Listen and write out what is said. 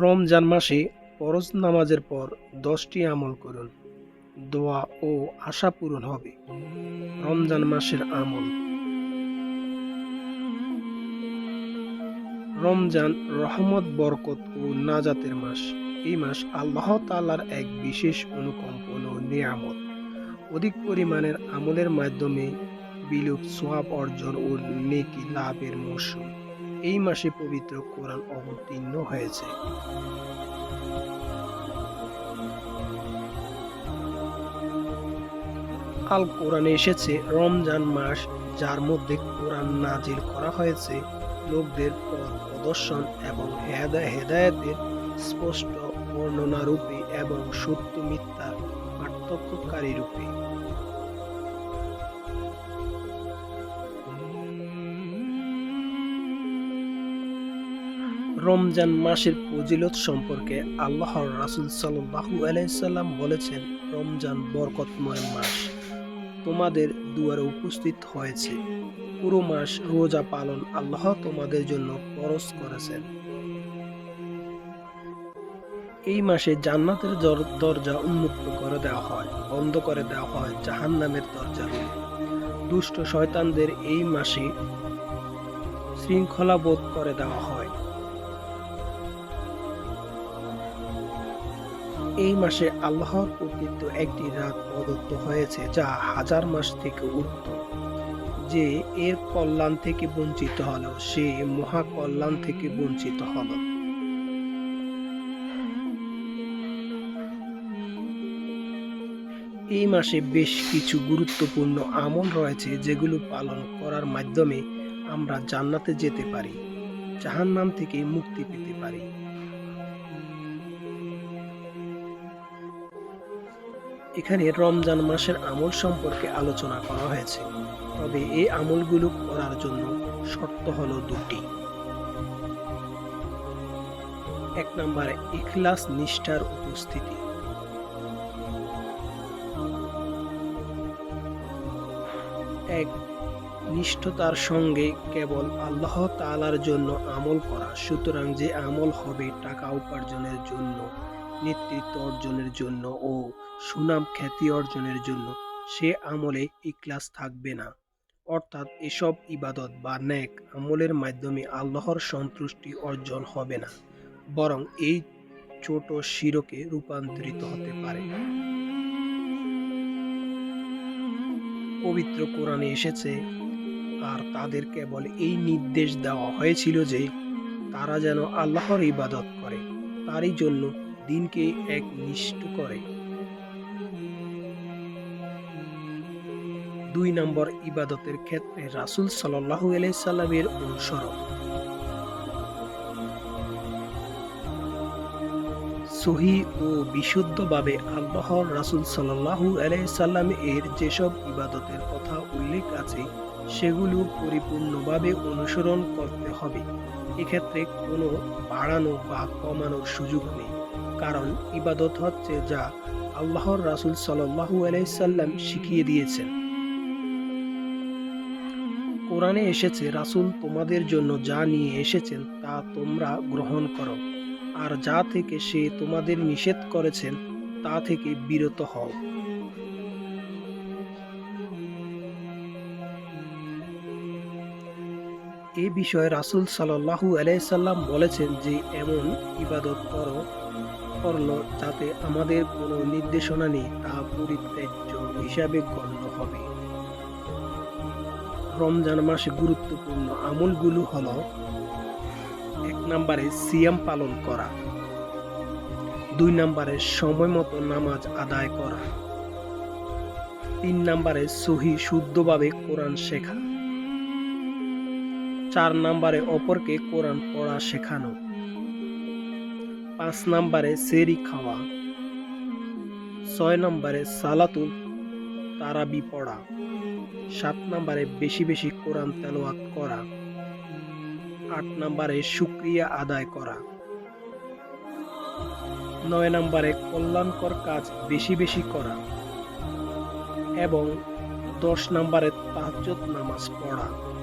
রমজান মাসে ফরজ নামাজের পর দশটি আমল করুন। দোয়া ও আশা পূরণ হবে। রমজান মাসের আমল। রমজান রহমত, বরকত ও নাজাতের মাস। এই মাস আল্লাহ তাআলার এক বিশেষ অনুকম্পন ও নিয়ামত। অধিক পরিমাণের আমলের মাধ্যমে বিলুপ সোয়াব অর্জন ও নেকি লাভের মৌসুম। এই মাসে পবিত্র কোরআন অবতীর্ণ হয়েছে। আল কোরআনে এসেছে, রমজান মাস যার মধ্যে কোরআন নাজিল করা হয়েছে। লোকদের পথ প্রদর্শন এবং হেদা- হেদায়েতের স্পষ্ট বর্ণনা রূপে এবং সত্য মিথ্যার পার্থক্যকারী রূপে। রমজান মাসের ফজিলত সম্পর্কে আল্লাহর রাসুল সাল্লাল্লাহু আলাইহি সাল্লাম বলেছেন, রমজান বরকতময় মাস। তোমাদের দুয়ারে উপস্থিত হয়েছে। পুরো মাস রোজা পালন আল্লাহ তোমাদের জন্য ফরজ করেছেন। এই মাসে জান্নাতের দরজা উন্মুক্ত করে দেওয়া হয়, বন্ধ করে দেওয়া হয় জাহান্নামের দরজা দুষ্ট শয়তানদের এই মাসে শৃঙ্খলাবোধ করে দেওয়া হয়। এই মাসে আল্লাহর কর্তৃত্ব একটি রাত প্রদত্ত হয়েছে, যা হাজার মাস থেকে উত্তম যে এর কল্যাণ থেকে বঞ্চিত হলো, সে মহা কল্যাণ থেকে বঞ্চিত হলো। এই মাসে বেশ কিছু গুরুত্বপূর্ণ আমল রয়েছে, যেগুলো পালন করার মাধ্যমে আমরা জান্নাতে যেতে পারি, জাহান্নাম থেকে মুক্তি পেতে পারি। এখানে রমজান মাসের আমল সম্পর্কে আলোচনা করা হয়েছে। তবে এই আমলগুলো করার জন্য শর্ত হলো দুটি। এক নম্বরে ইখলাস নিষ্ঠার উপস্থিতি। এক, নিষ্ঠতার সঙ্গে কেবল আল্লাহ তাআলার জন্য আমল করা। সুতরাং যে আমল হবে টাকা উপার্জনের জন্য, নেতৃত্ব অর্জনের জন্য ও সুনাম খ্যাতি অর্জনের জন্য সে আমলে ইখলাস থাকবে না। অর্থাৎ এসব ইবাদত বা ন্যাক আমলের মাধ্যমে আল্লাহর সন্তুষ্টি অর্জন হবে না, বরং এই ছোট শিরকে রূপান্তরিত হতে পারে। পবিত্র কোরআনে এসেছে, আর তাদের কেবল এই নির্দেশ দেওয়া হয়েছিল যে তারা যেন আল্লাহর ইবাদত করে, তারই জন্য দিনকে এক নিষ্ঠ করে। দুই নম্বর ইবাদতের ক্ষেত্রে রাসূল সাল্লাল্লাহু আলাইহি সাল্লামের অনুসরণ। সহি ও বিশুদ্ধভাবে আল্লাহর রাসূল সাল্লাল্লাহু আলাইহি সাল্লাম এর যেসব ইবাদতের কথা উল্লেখ আছে, সেগুলো পরিপূর্ণভাবে অনুসরণ করতে হবে। এক্ষেত্রে কোনো বাড়ানো বা কমানোর সুযোগ নেই। কারণ ইবাদত হচ্ছে যা আল্লাহর রাসূল সাল্লাল্লাহু আলাইহি সাল্লাম শিখিয়ে দিয়েছেন। কোরআনে এসেছে, রাসূল তোমাদের জন্য যা নিয়ে এসেছেন তা তোমরা গ্রহণ করো। আর যা থেকে সে তোমাদের নিষেধ করেছেন, তা থেকে বিরত হও। এ বিষয়ে রাসূল সাল্লাল্লাহু আলাইসাল্লাম বলেছেন যে, এমন ইবাদত করো, করল যাতে আমাদের কোনো নির্দেশনা নেই, তা পরিত্যাজ্য হিসাবে গণ্য হবে। রমজান মাসে গুরুত্বপূর্ণ আমলগুলো হল এক নম্বরে সিয়াম পালন করা, দুই নম্বরে সময় মতো নামাজ আদায় করা, তিন নম্বরে সহি শুদ্ধভাবে কোরআন শেখা, চার নম্বরে অপরকে কোরআন পড়া শেখানো, পাঁচ নম্বরে সেরি খাওয়া, ছয় নম্বরে সালাতুল তারাবি পড়া। সাত নম্বরে বেশি বেশি কোরআন তেলোয়াত করা। আট নম্বরে সুক্রিয়া আদায় করা। নয় নম্বরে কল্যাণকর কাজ বেশি বেশি করা। এবং দশ নম্বরে তাহাজ্জুদ নামাজ পড়া।